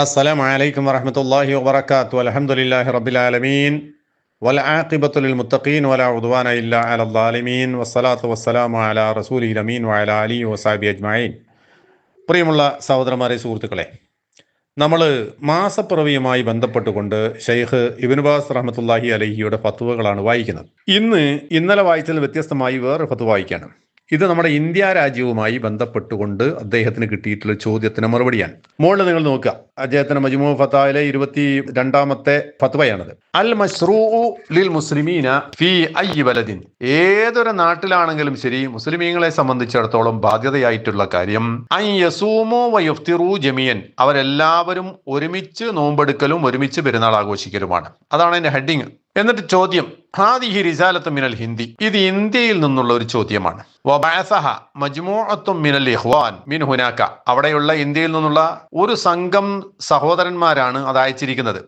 السلام عليكم ورحمة الله وبركاته والحمد لله رب العالمين والعاقبة للمتقين ولا عدوان إلا على الظالمين والصلاة والسلام على رسوله الأمين وعلى آله وصحبه أجمعين പ്രിയമുള്ള സഹോദരന്മാരെ സുഹൃത്തുക്കളെ നമ്മൾ മാസപ്പിറവിയുമായി ബന്ധപ്പെട്ടുകൊണ്ട് ഷെയ്ഖ് ഇബിനുബാസ് റഹ്മത്തുല്ലാഹി അലഹിയുടെ ഫത്തുവകളാണ് വായിക്കുന്നത് ഇന്ന് ഇന്നലെ വായിച്ചതിൽ വ്യത്യസ്തമായി വേറെ ഫത്വ വായിക്കാണ് ഇത് നമ്മുടെ ഇന്ത്യ രാജ്യവുമായി ബന്ധപ്പെട്ടുകൊണ്ട് അദ്ദേഹത്തിന് കിട്ടിയിട്ടുള്ള ചോദ്യത്തിന് മറുപടിയാണ്. മുകളിൽ നിങ്ങൾ നോക്കുക. അദ്ദേഹത്തിന്റെ മജ്മു ഫത്തായിലെ ഇരുപത്തി രണ്ടാമത്തെ ഫത്വയാണത്. അൽ മഷ്റൂ ലിൽ മുസ്ലിമീന ഫി ഐ വലദിൻ. ഏതൊരു നാട്ടിലാണെങ്കിലും ശരി മുസ്ലിമീങ്ങളെ സംബന്ധിച്ചിടത്തോളം ബാധ്യതയായിട്ടുള്ള കാര്യം ഐ യസൂമോ വയുഫ്തിറു ജമിയൻ. അവരെല്ലാവരും ഒരുമിച്ച് നോമ്പെടുക്കലും ഒരുമിച്ച് പെരുന്നാൾ ആഘോഷിക്കലുമാണ്. അതാണ് അതിന്റെ ഹെഡിങ്. എന്നിട്ട് ചോദ്യം ഹാദിഹി റിസാലത്ത് മിനൽ ഹിന്ദി. ഇത് ഇന്ത്യയിൽ നിന്നുള്ള ഒരു ചോദ്യമാണ്. മിനൽ മിൻ ഹുനാക്ക. അവിടെയുള്ള ഇന്ത്യയിൽ നിന്നുള്ള ഒരു സംഘം സഹോദരന്മാരാണ് അത് അയച്ചിരിക്കുന്നത്.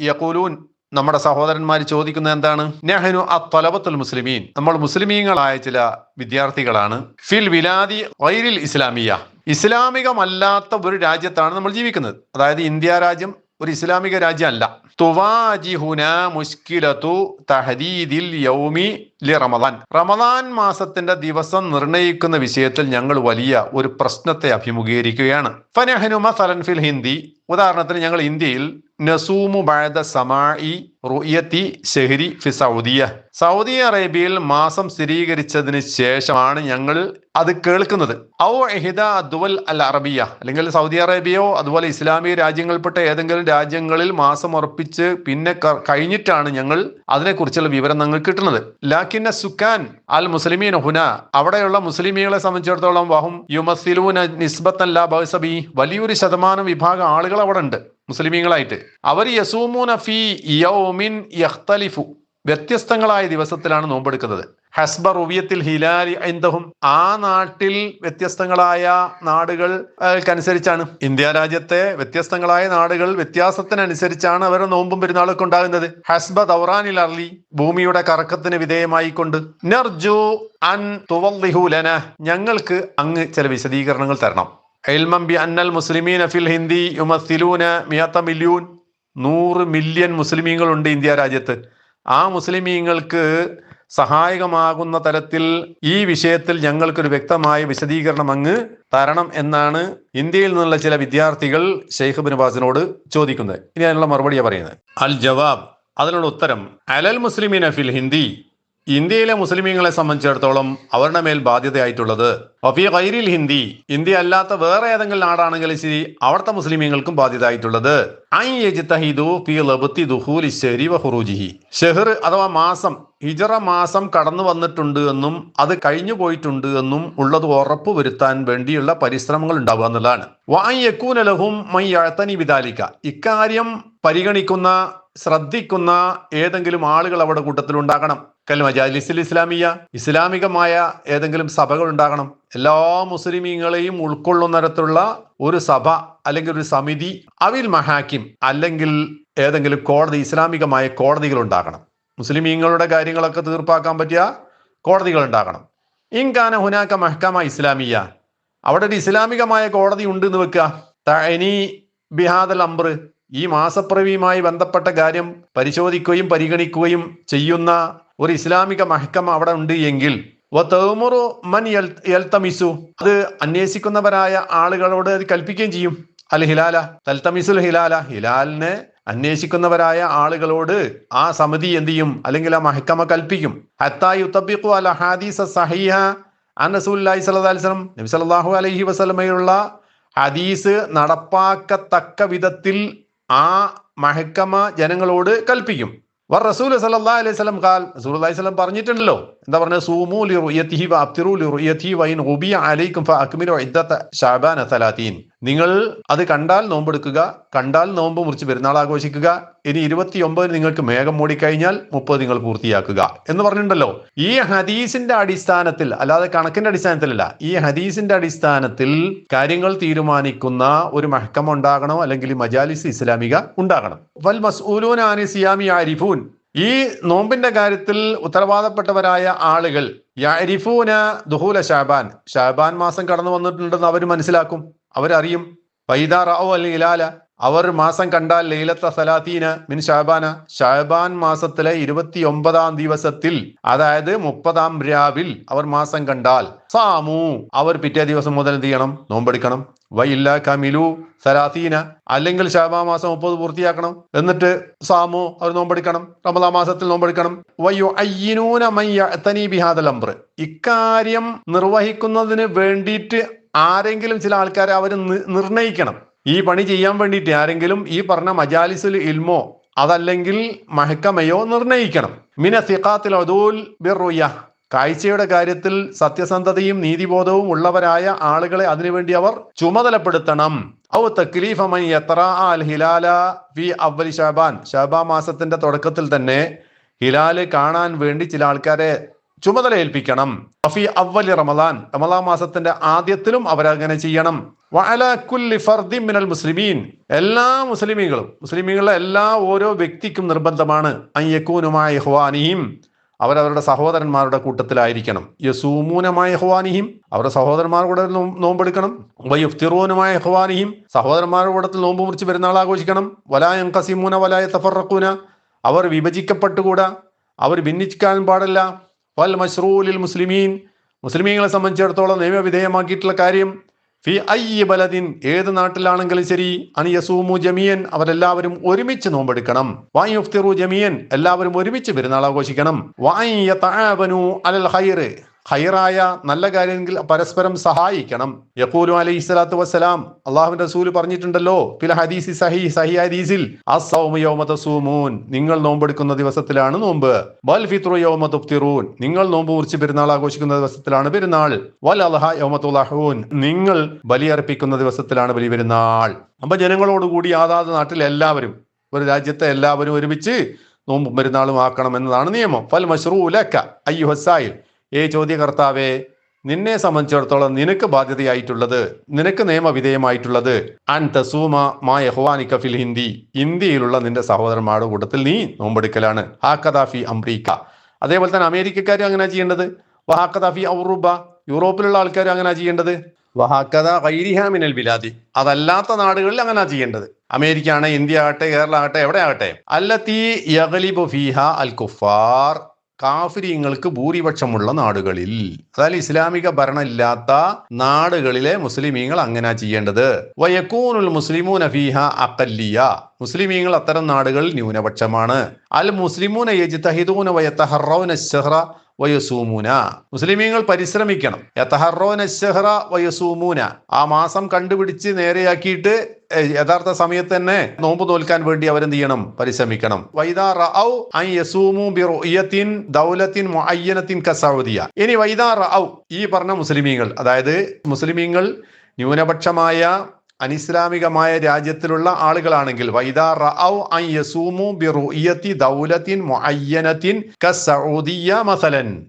യഖൂലൂൻ. നമ്മുടെ സഹോദരന്മാർ ചോദിക്കുന്നത് എന്താണ്? നെഹനു അത്തലബത്തുൽ മുസ്ലിമീൻ. നമ്മൾ മുസ്ലിമീങ്ങളായ ചില വിദ്യാർത്ഥികളാണ്. ഫിൽ വിലാദി വൈരിൽ ഇസ്ലാമിയ. ഇസ്ലാമികമല്ലാത്ത ഒരു രാജ്യത്താണ് നമ്മൾ ജീവിക്കുന്നത്. അതായത് ഇന്ത്യ രാജ്യം ഒരു ഇസ്ലാമിക രാജ്യമല്ല. തുവാജിഹുന മുഷ്കിലത്തു തഹദീദിൽ യൗമി ലി റമദാൻ. റമദാൻ മാസത്തിന്റെ ദിവസം നിർണയിക്കുന്ന വിഷയത്തിൽ ഞങ്ങൾ വലിയ ഒരു പ്രശ്നത്തെ അഭിമുഖീകരിക്കുകയാണ്. ഫനഹനു മസലൻ ഫിൽ ഹിന്ദി ഉദാഹരണത്തിന് ഞങ്ങൾ ഇന്ത്യയിൽ നസൂമു ബഅദ സമാഇ റുയത്തി ഷെഹരി ഫി സൗദിയ. സൗദി അറേബ്യയിൽ മാസം സ്ഥിരീകരിച്ചതിന് ശേഷമാണ് ഞങ്ങൾ അത് കേൾക്കുന്നത്. ഔ എഹിദ ദുവൽ അൽ അറബിയ. അല്ലെങ്കിൽ സൗദി അറേബ്യയോ അതുപോലെ ഇസ്ലാമിക രാജ്യങ്ങൾപ്പെട്ട ഏതെങ്കിലും രാജ്യങ്ങളിൽ മാസം ഉറപ്പിച്ച് പിന്നെ കഴിഞ്ഞിട്ടാണ് ഞങ്ങൾ അതിനെക്കുറിച്ചുള്ള വിവരം ഞങ്ങൾക്ക് കിട്ടുന്നത്. ലാക്കിന്ന സുഖാൻ അൽ മുസ്ലിമീൻ ഹുന. അവിടെയുള്ള മുസ്ലിമീങ്ങളെ സംബന്ധിച്ചിടത്തോളം വഹും യുമസിലൂന നിസ്ബത്തൻ ലാ ബഹസബി വലിയൊരു ശതമാനം വിഭാഗം അവിടെ ഉണ്ട് മുസ്ലിമീങ്ങളായിട്ട്. അവർ യസൂമൂന ഫി യൗമിൻ യഖ്തലിഫു വ്യത്യസ്തങ്ങളായ ദിവസത്തിലാണ് നോമ്പെടുക്കുന്നത്. ഹസ്ബ റുവിയത്തിൽ ഹിലാലി എന്തഹും ആ നാട്ടിൽ വ്യത്യസ്തങ്ങളായ നാടുകൾ അനുസരിച്ചാണ് ഇന്ത്യ രാജ്യത്തെ വ്യത്യസ്തങ്ങളായ നാടുകൾ വ്യത്യാസത്തിനനുസരിച്ചാണ് അവരുടെ നോമ്പും പെരുന്നാളൊക്കെ ഉണ്ടാകുന്നത്. ഹസ്ബ ദൗറാനിൽ അർലി ഭൂമിയുടെ കറക്കത്തിന് വിധേയമായി കൊണ്ട് നർജു അൻ തുവല്ലിഹുലന ഞങ്ങൾക്ക് അങ്ങ് ചില വിശദീകരണങ്ങൾ തരണം. ബി അന്നൽ മുസ്ലിമീൻ ഫിൽ ഹിന്ദി യുമസിലൂന മിയത്ത മില്യൂൻ. നൂറ് മില്യൺ മുസ്ലിമീങ്ങളുണ്ട് ഇന്ത്യ രാജ്യത്ത്. ആ മുസ്ലിമീങ്ങൾക്ക് സഹായകമാകുന്ന തരത്തിൽ ഈ വിഷയത്തിൽ ഞങ്ങൾക്കൊരു വ്യക്തമായ വിശദീകരണം അങ്ങ് തരണം എന്നാണ് ഇന്ത്യയിൽ നിന്നുള്ള ചില വിദ്യാർത്ഥികൾ ഷെയ്ഖ് ബിൻ ബാസിനോട് ചോദിക്കുന്നത്. ഇനി അതിനുള്ള മറുപടിയാണ് പറയുന്നത്. അൽ ജവാബ്. അതിനുള്ള ഉത്തരം. അലൽ മുസ്ലിമീൻ അഫിൽ ഹിന്ദി ഇന്ത്യയിലെ മുസ്ലിമീങ്ങളെ സംബന്ധിച്ചിടത്തോളം അവരുടെ മേൽ ബാധ്യതയായിട്ടുള്ളത്. വഫി ഖൈരിൽ ഹിന്ദി ഇന്ത്യ അല്ലാത്ത വേറെ ഏതെങ്കിലും നാടാണെങ്കിലും ശരി അവിടുത്തെ മുസ്ലിമീങ്ങൾക്കും ബാധ്യതയായിട്ടുള്ളത്. ഷെഹർ അഥവാ മാസം ഹിജറ മാസം കടന്നു വന്നിട്ടുണ്ട് എന്നും അത് കഴിഞ്ഞു പോയിട്ടുണ്ട് എന്നും ഉള്ളത് ഉറപ്പ് വരുത്താൻ വേണ്ടിയുള്ള പരിശ്രമങ്ങൾ ഉണ്ടാവുക എന്നുള്ളതാണ്. വായ് യക്കൂന ലഹും മൈ അഴത്തനി വിദാലിക്ക ഇക്കാര്യം പരിഗണിക്കുന്ന ശ്രദ്ധിക്കുന്ന ഏതെങ്കിലും ആളുകൾ അവിടെ കൂട്ടത്തിൽ ഉണ്ടാകണം. കൽ മജാലിസിൽ ഇസ്ലാമിയ ഇസ്ലാമികമായ ഏതെങ്കിലും സഭകൾ ഉണ്ടാകണം. എല്ലാ മുസ്ലിമീങ്ങളെയും ഉൾക്കൊള്ളുന്ന തരത്തിലുള്ള ഒരു സഭ അല്ലെങ്കിൽ ഒരു സമിതി അവിൽ മഹാക്കിം അല്ലെങ്കിൽ ഏതെങ്കിലും കോടതി ഇസ്ലാമികമായ കോടതികൾ ഉണ്ടാകണം. മുസ്ലിമീങ്ങളുടെ കാര്യങ്ങളൊക്കെ തീർപ്പാക്കാൻ പറ്റിയ കോടതികൾ ഉണ്ടാകണം. ഇൻകാന ഹുനാക്ക മഹ്കമ ഇസ്ലാമിയ. അവിടെ ഒരു ഇസ്ലാമികമായ കോടതി ഉണ്ട് എന്ന് വെക്കുക. തനി ബിഹാദൽ അംബ്ര. ഈ മാസപ്പിറവിയുമായി ബന്ധപ്പെട്ട കാര്യം പരിശോധിക്കുകയും പരിഗണിക്കുകയും ചെയ്യുന്ന ഒരു ഇസ്ലാമിക മഹക്കം അവിടെ ഉണ്ട് എങ്കിൽ മൻ എൽത്തമിസു അത് അന്വേഷിക്കുന്നവരായ ആളുകളോട് അത് കൽപ്പിക്കുകയും ചെയ്യും. അൽ ഹിലാല തൽത്തമിസുൽ ഹിലാല ഹിലാലിനെ അന്വേഷിക്കുന്നവരായ ആളുകളോട് ആ സമിതി എന്ത് ചെയ്യും? അല്ലെങ്കിൽ ആ മഹക്കമ കൽപ്പിക്കും. ഹത്തായി നബി ഹദീസ് നടപ്പാക്കത്തക്ക വിധത്തിൽ ആ മഹക്കമ ജനങ്ങളോട് കൽപ്പിക്കും. അലൈഹി അലൈഹി പറഞ്ഞിട്ടുണ്ടല്ലോ. എന്താ പറഞ്ഞത് അലൈക്കും ഫഅക്മിലു ഇദ്ദത ശഅബാന 30 നിങ്ങൾ അത് കണ്ടാൽ നോമ്പെടുക്കുക കണ്ടാൽ നോമ്പ് മുറിച്ച് പെരുന്നാൾ ആഘോഷിക്കുക ഇനി ഇരുപത്തിയൊമ്പതിന് നിങ്ങൾക്ക് മേഘം മൂടിക്കഴിഞ്ഞാൽ മുപ്പത് നിങ്ങൾ പൂർത്തിയാക്കുക എന്ന് പറഞ്ഞിട്ടുണ്ടല്ലോ. ഈ ഹദീസിന്റെ അടിസ്ഥാനത്തിൽ അല്ലാതെ കണക്കിന്റെ അടിസ്ഥാനത്തിലല്ല ഈ ഹദീസിന്റെ അടിസ്ഥാനത്തിൽ കാര്യങ്ങൾ തീരുമാനിക്കുന്ന ഒരു മഹക്കം ഉണ്ടാകണം? അല്ലെങ്കിൽ മജാലിസ് ഇസ്ലാമിക ഉണ്ടാകണം. വൽ മസ്ഊലൂന ആനി സിയാമി ആരിഫൂൻ ഈ നോമ്പിന്റെ കാര്യത്തിൽ ഉത്തരവാദപ്പെട്ടവരായ ആളുകൾ യാരിഫൂന ദുഹൂല ഷാബാൻ ഷാബാൻ മാസം കടന്നു വന്നിട്ടുണ്ടെന്ന് അവർ മനസ്സിലാക്കും. അവരറിയും. ഫൈദാ റാവു അൽ ഹിലാല അവർ മാസം കണ്ടാൽ ലൈലത്ത സലാത്തീന മിൻ ഷാബാന. ഷാബാൻ മാസത്തിലെ ഇരുപത്തി ഒമ്പതാം ദിവസത്തിൽ അതായത് മുപ്പതാം രാവിൽ അവർ മാസം കണ്ടാൽ സാമു അവർ പിറ്റേ ദിവസം മുതൽ എന്ത് ചെയ്യണം? നോമ്പെടുക്കണം. വൈല്ല കമിലു സലാത്തീന. അല്ലെങ്കിൽ ഷാബാ മാസം മുപ്പത് പൂർത്തിയാക്കണം. എന്നിട്ട് സാമു അവർ നോമ്പെടുക്കണം. റമദാ മാസത്തിൽ നോമ്പെടുക്കണം. വയ്യോ അയ്യനൂന മയ്യത്തനി ബിഹാദൽ അംബ്ര ഇക്കാര്യം നിർവഹിക്കുന്നതിന് വേണ്ടിയിട്ട് ആരെങ്കിലും ചില ആൾക്കാരെ അവർ നിർണയിക്കണം. ഈ പണി ചെയ്യാൻ വേണ്ടിയിട്ട് ആരെങ്കിലും ഈ പറഞ്ഞ മജാലിസുൽ ഇൽമോ അതല്ലെങ്കിൽ മഹക്കമയോ നിർണയിക്കണം. മിന സിഖാത്തിൽ അദൂൽ ബിറുയ കാഴ്ചയുടെ കാര്യത്തിൽ സത്യസന്ധതയും നീതിബോധവും ഉള്ളവരായ ആളുകളെ അതിനുവേണ്ടി അവർ ചുമതലപ്പെടുത്തണം. ഔ തക്ലീഫമൻ എത്ര അൽ ഹിലാല വി അവലി ഷാബാൻ ഷാബാ മാസത്തിന്റെ തുടക്കത്തിൽ തന്നെ ഹിലാൽ കാണാൻ വേണ്ടി ചില ആൾക്കാരെ ചുമതല ഏൽപ്പിക്കണം റമദാൻ. റമദാൻ മാസത്തിന്റെ ആദ്യത്തിലും അവരങ്ങനെ ചെയ്യണം. മിനൽ മുസ്ലിമീൻ. എല്ലാ മുസ്ലിമീങ്ങളും മുസ്ലിമീങ്ങളുടെ എല്ലാ ഓരോ വ്യക്തിക്കും നിർബന്ധമാണ് അയ്യക്കൂനുമായ ഇഹ്വാനിഹിം. അവരവരുടെ സഹോദരന്മാരുടെ കൂട്ടത്തിലായിരിക്കണം. യസൂമൂനമായ ഇഹ്വാനിഹിം. അവരുടെ സഹോദരന്മാരുടെ കൂടെ നോമ്പെടുക്കണം. വയുഫ്തിറൂനുമായ ഇഹ്വാനിഹിം. സഹോദരന്മാരുടെ കൂടത്തിൽ നോമ്പ് മുറിച്ച് പെരുന്നാൾ ആഘോഷിക്കണം. വലായം കസിമൂന വലായ തഫറക്കൂന അവർ വിഭജിക്കപ്പെട്ടുകൂടാ. അവർ ഭിന്നിക്കാൻ പാടില്ല. വൽ മഷ്റൂലിൽ മുസ്ലിമീൻ. മുസ്ലിമീങ്ങളെ സംബന്ധിച്ചിടത്തോളം നിയമവിധേയമാക്കിയിട്ടുള്ള കാര്യം ബലദിൻ ഏത് നാട്ടിലാണെങ്കിലും ശരി. അനിയസൂമു ജമിയൻ അവരെല്ലാവരും ഒരുമിച്ച് നോമ്പെടുക്കണം. വായുഫ്തിറു ജമിയൻ എല്ലാവരും ഒരുമിച്ച് പെരുന്നാൾ ആഘോഷിക്കണം. വായു അലൽ ഹൈറ് ഹൈറായ നല്ല കാര്യമെങ്കിൽ പരസ്പരം സഹായിക്കണം. യക്കൂലു അലൈഹി സ്വലാത്തു വസ്സലാം അള്ളാഹുവിന്റെ റസൂൽ പറഞ്ഞിട്ടുണ്ടല്ലോ പില ഹദീസി സഹി സഹി ഹദീസിൽ തസൂമൂൻ നിങ്ങൾ നോമ്പെടുക്കുന്ന ദിവസത്തിലാണ് നോമ്പ്. വൽ ഫിത്രു യൗമ ഉഫ്തിറൂൻ നിങ്ങൾ നോമ്പ് മുറിച്ച് പെരുന്നാൾ ആഘോഷിക്കുന്ന ദിവസത്തിലാണ് പെരുന്നാൾ. വൽ അൽഹ യൗമ ഉലഹൂൻ നിങ്ങൾ ബലിയർപ്പിക്കുന്ന ദിവസത്തിലാണ് ബലി പെരുന്നാൾ അപ്പൊ ജനങ്ങളോടുകൂടി അതാത് നാട്ടിൽ എല്ലാവരും ഒരു രാജ്യത്തെ എല്ലാവരും ഒരുമിച്ച് നോമ്പും പെരുന്നാളും ആക്കണം എന്നതാണ് നിയമം. ഫൽ അയ്യു ഹസായിൽ ഏ ചോദ്യകർത്താവേ നിന്നെ സംബന്ധിച്ചിടത്തോളം നിനക്ക് ബാധ്യതയായിട്ടുള്ളത് നിനക്ക് നിയമവിധേയമായിട്ടുള്ളത് അൻ തസൂമ മാ യഹ്വാനിക്ക ഫിൽ ഹിന്ദി. ഇന്ത്യയിലുള്ള നിന്റെ സഹോദരന്മാരുടെ കൂട്ടത്തിൽ നീ നോമ്പെടുക്കലാണ്. ഹാക്കദാഫി അംബ്രീക്ക അതേപോലെ തന്നെ അമേരിക്കക്കാരും അങ്ങനെ ചെയ്യേണ്ടത്. വഹാക്കദാഫി ഔറുബ. യൂറോപ്പിലുള്ള ആൾക്കാരും അങ്ങനെ ചെയ്യേണ്ടത്. വഹാക്കഥ ഗൈരിഹാമിനൽ ബിലാദി. അതല്ലാത്ത നാടുകളിൽ അങ്ങനെ ചെയ്യേണ്ടത്. അമേരിക്ക ആണ് ഇന്ത്യ ആകട്ടെ കേരള ആകട്ടെ എവിടെ ആകട്ടെ. അല്ലത്തി യഗലിബു ഫീഹ അൽ കുഫാർ. കാഫിരിങ്ങൾക്ക് ഭൂരിപക്ഷമുള്ള നാടുകളിൽ അതായത് ഇസ്ലാമിക ഭരണമില്ലാത്ത നാടുകളിലെ മുസ്ലിമീങ്ങൾ അങ്ങനെ ചെയ്യേണ്ടത്. വയക്കൂനുൽ മുസ്ലിമൂന നഫീഹ അക്കല്ലിയ മുസ്ലിമീങ്ങൾ അത്തരം നാടുകളിൽ ന്യൂനപക്ഷമാണ്. അൽ മുസ്ലിമൂന യജിതഹിദൂന വയത്തഹറൗന ശഹ്റ വയസൂമൂന. മുസ്ലിമീങ്ങൾ പരിശ്രമിക്കണം. യഥഹറോ ശഹ്റ വയസൂമൂന. ആ മാസം കണ്ടുപിടിച്ച് നേരെയാക്കിയിട്ട് യഥാർത്ഥ സമയത്ത് തന്നെ നോമ്പ് തോൽക്കാൻ വേണ്ടി അവരെന്ത് ചെയ്യണം? പരിശ്രമിക്കണം. ദൗലത്തിൻ മുഅയ്യനത്തിൻ കസൗദിയ. ഇനി വൈദാ റഔ ഈ പറഞ്ഞ മുസ്ലിമീങ്ങൾ അതായത് മുസ്ലിമീങ്ങൾ ന്യൂനപക്ഷമായ അനിസ്ലാമികമായ രാജ്യത്തിലുള്ള ആളുകളാണെങ്കിൽ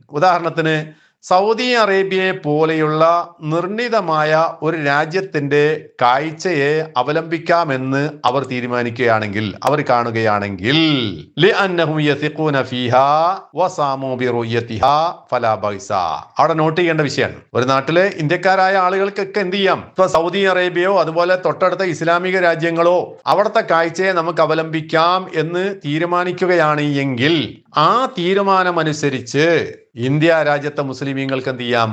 ഉദാഹരണത്തിന് സൗദി അറേബ്യയെ പോലെയുള്ള നിർണിതമായ ഒരു രാജ്യത്തിന്റെ കാഴ്ചയെ അവലംബിക്കാമെന്ന് അവർ തീരുമാനിക്കുകയാണെങ്കിൽ അവർ കാണുകയാണെങ്കിൽ അവിടെ നോട്ട് ചെയ്യേണ്ട വിഷയമാണ്. ഒരു നാട്ടിലെ ഇന്ത്യക്കാരായ ആളുകൾക്കൊക്കെ എന്ത് ചെയ്യാം? ഇപ്പൊ സൗദി അറേബ്യയോ അതുപോലെ തൊട്ടടുത്ത ഇസ്ലാമിക രാജ്യങ്ങളോ അവിടുത്തെ കാഴ്ചയെ നമുക്ക് അവലംബിക്കാം എന്ന് തീരുമാനിക്കുകയാണ് എങ്കിൽ ആ തീരുമാനമനുസരിച്ച് ഇന്ത്യ രാജ്യത്തെ മുസ്ലിമീങ്ങൾക്ക് എന്ത് ചെയ്യാം?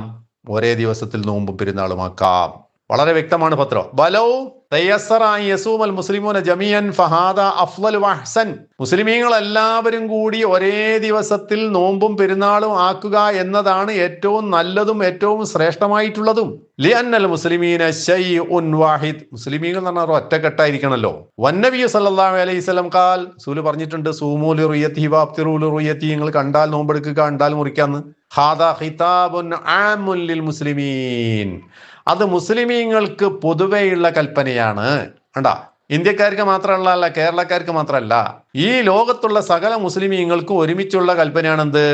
ഒരേ ദിവസത്തിൽ നോമ്പും പെരുന്നാളുമാക്കാം വളരെ വ്യക്തമാണ് പത്രം. ബലോ യസൂമൽ മുസ്ലിമൂന ജമിയൻ ഫഹാദ അഫ്ലൽ വഹ്സൻ. മുസ്ലിമീങ്ങൾ എല്ലാവരും കൂടി ഒരേ ദിവസത്തിൽ നോമ്പും പെരുന്നാളും ആക്കുക എന്നതാണ് ഏറ്റവും നല്ലതും ഏറ്റവും ശ്രേഷ്ഠമായിട്ടുള്ളതും. ലിയന്നൽ മുസ്ലിമീന ശൈഉൻ വാഹിദ്. മുസ്ലിമീങ്ങൾ എന്ന് പറഞ്ഞാൽ ഒറ്റക്കെട്ടായിരിക്കണല്ലോ. വന്നബി സല്ലല്ലാഹു അലൈഹി വസല്ലം കാൽ സൂൽ പറഞ്ഞിട്ടുണ്ട് സൂമൂലി റുയത്തി വാപ്തിറൂലി റുയത്തി നിങ്ങൾ കണ്ടാൽ നോമ്പെടുക്കുക കണ്ടാൽ മുറിക്കാന്ന്. ഹാദ ഖിതാബുൻ ആമുല്ലിൽ ലിൽ മുസ്ലിമീൻ. അത് മുസ്ലിമീങ്ങൾക്ക് പൊതുവെയുള്ള കൽപ്പനയാണ്. കണ്ടാ? ഇന്ത്യക്കാർക്ക് മാത്രമല്ല അല്ല കേരളക്കാർക്ക് മാത്രമല്ല ഈ ലോകത്തുള്ള സകല മുസ്ലിമീങ്ങൾക്കും ഒരുമിച്ചുള്ള കൽപ്പനയാണെന്ത്?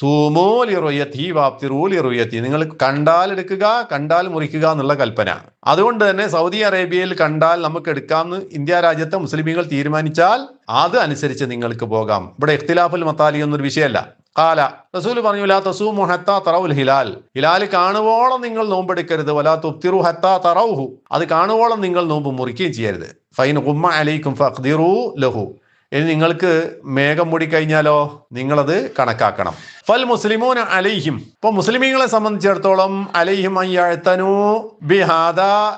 സൂമോലിറുയത്തി സൂമോലി റുയത്തി വാപ്തിറൂലി റുയത്തി നിങ്ങൾ കണ്ടാൽ എടുക്കുക കണ്ടാൽ മുറിക്കുക എന്നുള്ള കൽപ്പന. അതുകൊണ്ട് തന്നെ സൗദി അറേബ്യയിൽ കണ്ടാൽ നമുക്ക് എടുക്കാമെന്ന് ഇന്ത്യ രാജ്യത്തെ മുസ്ലിമീങ്ങൾ തീരുമാനിച്ചാൽ അത് അനുസരിച്ച് നിങ്ങൾക്ക് പോകാം. ഇവിടെ ഇഖ്തിലാഫുൽ മത്താലി എന്നൊരു വിഷയമല്ല. കാല റസൂൽ പറഞ്ഞു ലാ തസൂ മുഹത്ത തറവുൽ ഹിലാൽ. ഹിലാൽ കാണുവോളം നിങ്ങൾ നോമ്പെടുക്കരുത്. വലാ തുപ്തിറു ഹത്ത തറവുഹു അത് കാണുവോളം നിങ്ങൾ നോമ്പ് മുറിക്കുകയും ചെയ്യരുത്. ഫൈൻ ഉമ്മ അലൈക്കും ഫഖ്ദിറു ലഹു. ഇനി നിങ്ങൾക്ക് മേഘം മൂടി കഴിഞ്ഞാലോ നിങ്ങളത് കണക്കാക്കണം. ഫൽ മുസ്ലിമൂന അലൈഹിം. ഇപ്പൊ മുസ്ലിമീങ്ങളെ സംബന്ധിച്ചിടത്തോളം അലൈഹിം അയ്യാഴ്ത്തനു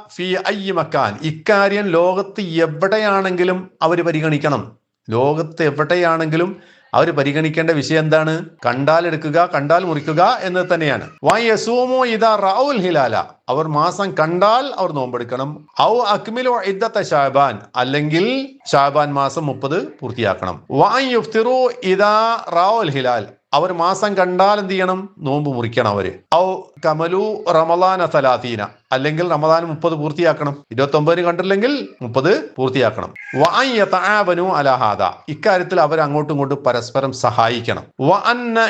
ഫി മക്കാൻ. ഇക്കാര്യം ലോകത്ത് എവിടെയാണെങ്കിലും അവർ പരിഗണിക്കണം. ലോകത്ത് എവിടെയാണെങ്കിലും അവർ പരിഗണിക്കേണ്ട വിഷയം എന്താണ്? കണ്ടാൽ എടുക്കുക കണ്ടാൽ മുറിക്കുക എന്നത് തന്നെയാണ്. വയസൂമോ ഇതാ റൗൽ ഹിലാല. അവർ മാസം കണ്ടാൽ അവർ നോമ്പെടുക്കണം. ഔ അക്മിലോ ഇദ്ദത്തെ ഷാബാൻ. അല്ലെങ്കിൽ ഷാബാൻ മാസം മുപ്പത് പൂർത്തിയാക്കണം. വായുഫ്തിറു ഇതാ റൗൽ ഹിലാൽ. അവർ മാസം കണ്ടാൽ എന്ത് ചെയ്യണം? നോമ്പ് മുറിക്കണം അവർ. ഔ കമലു റമദാന സലാത്തീന അല്ലെങ്കിൽ റമദാൻ മുപ്പത് പൂർത്തിയാക്കണം. ഇരുപത്തി ഒമ്പതിന് കണ്ടില്ലെങ്കിൽ മുപ്പത് പൂർത്തിയാക്കണം. വായു അലഹാദ ഇക്കാര്യത്തിൽ അവർ അങ്ങോട്ടും ഇങ്ങോട്ടും പരസ്പരം സഹായിക്കണം.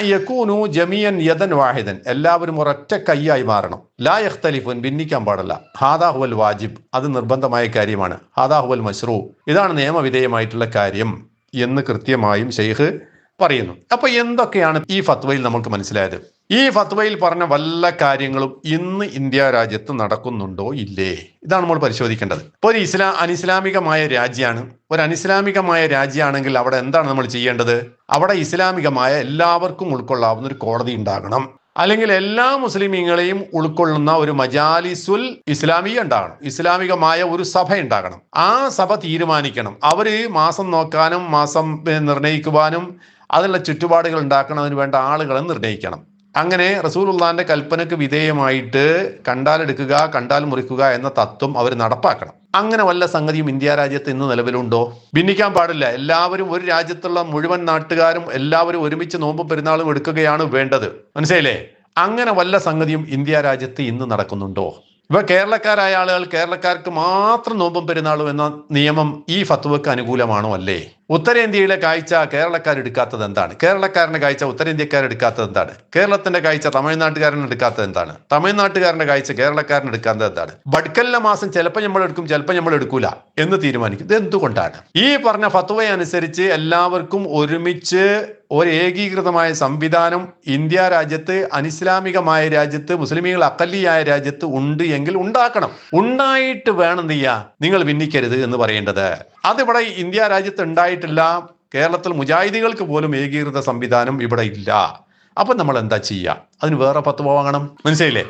യകൂനു ജമിയൻ യദൻ വാഹിദൻ. എല്ലാവരും ഒരൊറ്റ കൈയായി മാറണം. ലാ യഖ്തലിഫുൻ ഭിന്നിക്കാൻ പാടില്ല. ഹാദാ ഹുവൽ വാജിബ്. അത് നിർബന്ധമായ കാര്യമാണ്. ഹാദാ ഹുവൽ മഷ്റൂ ഇതാണ് നിയമവിധേയമായിട്ടുള്ള കാര്യം എന്ന് കൃത്യമായും ഷെയ്ഖ് പറയുന്നു. അപ്പൊ എന്തൊക്കെയാണ് ഈ ഫത്വയിൽ നമുക്ക് മനസ്സിലായത്? ഈ ഫത്വയിൽ പറഞ്ഞ വല്ല കാര്യങ്ങളും ഇന്ന് ഇന്ത്യ രാജ്യത്ത് നടക്കുന്നുണ്ടോ? ഇല്ലേ? ഇതാണ് നമ്മൾ പരിശോധിക്കേണ്ടത്. ഇപ്പോൾ ഒരു ഇസ്ലാ അനിസ്ലാമികമായ രാജ്യമാണ് ഒരു അനിസ്ലാമികമായ രാജ്യമാണെങ്കിൽ അവിടെ എന്താണ് നമ്മൾ ചെയ്യേണ്ടത്? അവിടെ ഇസ്ലാമികമായ എല്ലാവർക്കും ഉൾക്കൊള്ളാവുന്ന ഒരു കോടതി ഉണ്ടാകണം. അല്ലെങ്കിൽ എല്ലാ മുസ്ലിമീങ്ങളെയും ഉൾക്കൊള്ളുന്ന ഒരു മജാലിസുൽ ഇസ്ലാമിക ഉണ്ടാകണം. ഇസ്ലാമികമായ ഒരു സഭ ഉണ്ടാകണം. ആ സഭ തീരുമാനിക്കണം. അവർ മാസം നോക്കാനും മാസം നിർണയിക്കുവാനും അതിനുള്ള ചുറ്റുപാടുകൾ ഉണ്ടാക്കുന്നതിന് വേണ്ട ആളുകളെ നിർണയിക്കണം അങ്ങനെ റസൂലുള്ളാന്റെ കൽപ്പനയ്ക്ക് വിധേയമായിട്ട് കണ്ടാലെടുക്കുക കണ്ടാൽ മുറിക്കുക എന്ന തത്വം അവർ നടപ്പാക്കണം. അങ്ങനെ വല്ല സംഗതിയും ഇന്ത്യ രാജ്യത്ത് ഇന്ന് നിലവിലുണ്ടോ? ഭിന്നിക്കാൻ പാടില്ല. എല്ലാവരും ഒരു രാജ്യത്തുള്ള മുഴുവൻ നാട്ടുകാരും എല്ലാവരും ഒരുമിച്ച് നോമ്പും പെരുന്നാളും എടുക്കുകയാണ് വേണ്ടത്. മനസ്സിലായില്ലേ? അങ്ങനെ വല്ല സംഗതിയും ഇന്ത്യ രാജ്യത്ത് ഇന്ന് നടക്കുന്നുണ്ടോ? ഇപ്പൊ കേരളക്കാരായ ആളുകൾ കേരളക്കാർക്ക് മാത്രം നോമ്പും പെരുന്നാളും എന്ന നിയമം ഈ ഫത്വക്ക് അനുകൂലമാണോ അല്ലേ? ഉത്തരേന്ത്യയിലെ കാഴ്ച കേരളക്കാർ എടുക്കാത്തത് എന്താണ്? കേരളക്കാരന്റെ കാഴ്ച ഉത്തരേന്ത്യക്കാർ എടുക്കാത്തത് എന്താണ്? കേരളത്തിന്റെ കാഴ്ച തമിഴ്നാട്ടുകാരൻ എടുക്കാത്തത് എന്താണ്? തമിഴ്നാട്ടുകാരന്റെ കാഴ്ച കേരളക്കാരൻ എടുക്കാത്തത് എന്താണ്? ബഡ്കല്ല മാസം ചിലപ്പോൾ നമ്മൾ എടുക്കും ചിലപ്പോൾ നമ്മൾ എടുക്കൂല എന്ന് തീരുമാനിക്കും. ഇത് എന്തുകൊണ്ടാണ്? ഈ പറഞ്ഞ ഫത്വ അനുസരിച്ച് എല്ലാവർക്കും ഒരുമിച്ച് ഒരു ഏകീകൃതമായ സംവിധാനം ഇന്ത്യ രാജ്യത്ത് അനിസ്ലാമികമായ രാജ്യത്ത് മുസ്ലിമീങ്ങൾ അക്കല്ലിയായ രാജ്യത്ത് ഉണ്ട് എങ്കിൽ ഉണ്ടാക്കണം. ഉണ്ടായിട്ട് വേണം എന്ത് നിങ്ങൾ ഭിന്നിക്കരുത് എന്ന് പറയേണ്ടത്. അതിവിടെ ഇന്ത്യ രാജ്യത്ത് ഉണ്ടായിട്ടില്ല. കേരളത്തിൽ മുജാഹിദികൾക്ക് പോലും ഏകീകൃത സംവിധാനം ഇവിടെ ഇല്ല. അപ്പൊ നമ്മൾ എന്താ ചെയ്യുക അതിന് വേറെ പത്ത് വാങ്ങണം. മനസ്സിലായില്ലേ?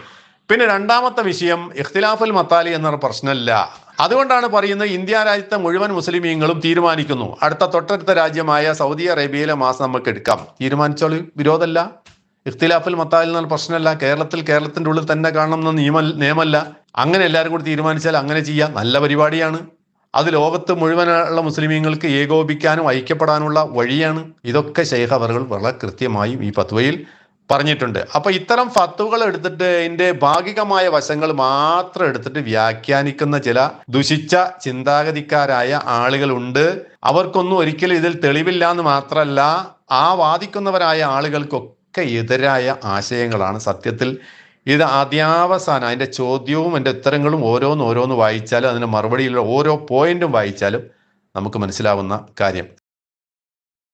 പിന്നെ രണ്ടാമത്തെ വിഷയം ഇഖ്തിലാഫുൽ മത്താലി എന്നൊരു പ്രശ്നമല്ല. അതുകൊണ്ടാണ് പറയുന്നത് ഇന്ത്യ രാജ്യത്തെ മുഴുവൻ മുസ്ലിമീങ്ങളും തീരുമാനിക്കുന്നു. അടുത്ത തൊട്ടടുത്ത രാജ്യമായ സൗദി അറേബ്യയിലെ മാസം നമുക്ക് എടുക്കാം. തീരുമാനിച്ചോളൂ. വിരോധമല്ല. ഇഖ്തിലാഫുൽ മത്താലി എന്നൊരു പ്രശ്നമല്ല. കേരളത്തിൽ കേരളത്തിന്റെ ഉള്ളിൽ തന്നെ കാണണം എന്ന നിയമ നിയമമല്ല. അങ്ങനെ എല്ലാവരും കൂടി തീരുമാനിച്ചാൽ അങ്ങനെ ചെയ്യാം. നല്ല പരിപാടിയാണ്. അത് ലോകത്ത് മുഴുവനുള്ള മുസ്ലിമീങ്ങൾക്ക് ഏകോപിക്കാനും ഐക്യപ്പെടാനുള്ള വഴിയാണ്. ഇതൊക്കെ ശൈഖ് അവറുകൾ വളരെ കൃത്യമായും ഈ ഫത്വയിൽ പറഞ്ഞിട്ടുണ്ട്. അപ്പൊ ഇത്തരം ഫത്തുകൾ എടുത്തിട്ട് അതിന്റെ ഭാഗികമായ വശങ്ങൾ മാത്രം എടുത്തിട്ട് വ്യാഖ്യാനിക്കുന്ന ചില ദുഷിച്ച ചിന്താഗതിക്കാരായ ആളുകളുണ്ട്. അവർക്കൊന്നും ഒരിക്കലും ഇതിൽ തെളിവില്ല എന്ന് മാത്രമല്ല ആ വാദിക്കുന്നവരായ ആളുകൾക്കൊക്കെ എതിരായ ആശയങ്ങളാണ് സത്യത്തിൽ ഇത് ആദ്യാവസാനം അതിന്റെ ചോദ്യവും അതിന്റെ ഉത്തരങ്ങളും ഓരോന്ന് ഓരോന്ന് വായിച്ചാലും അതിന്റെ മറുപടിയിലുള്ള ഓരോ പോയിന്റും വായിച്ചാലും നമുക്ക് മനസ്സിലാവുന്ന കാര്യം.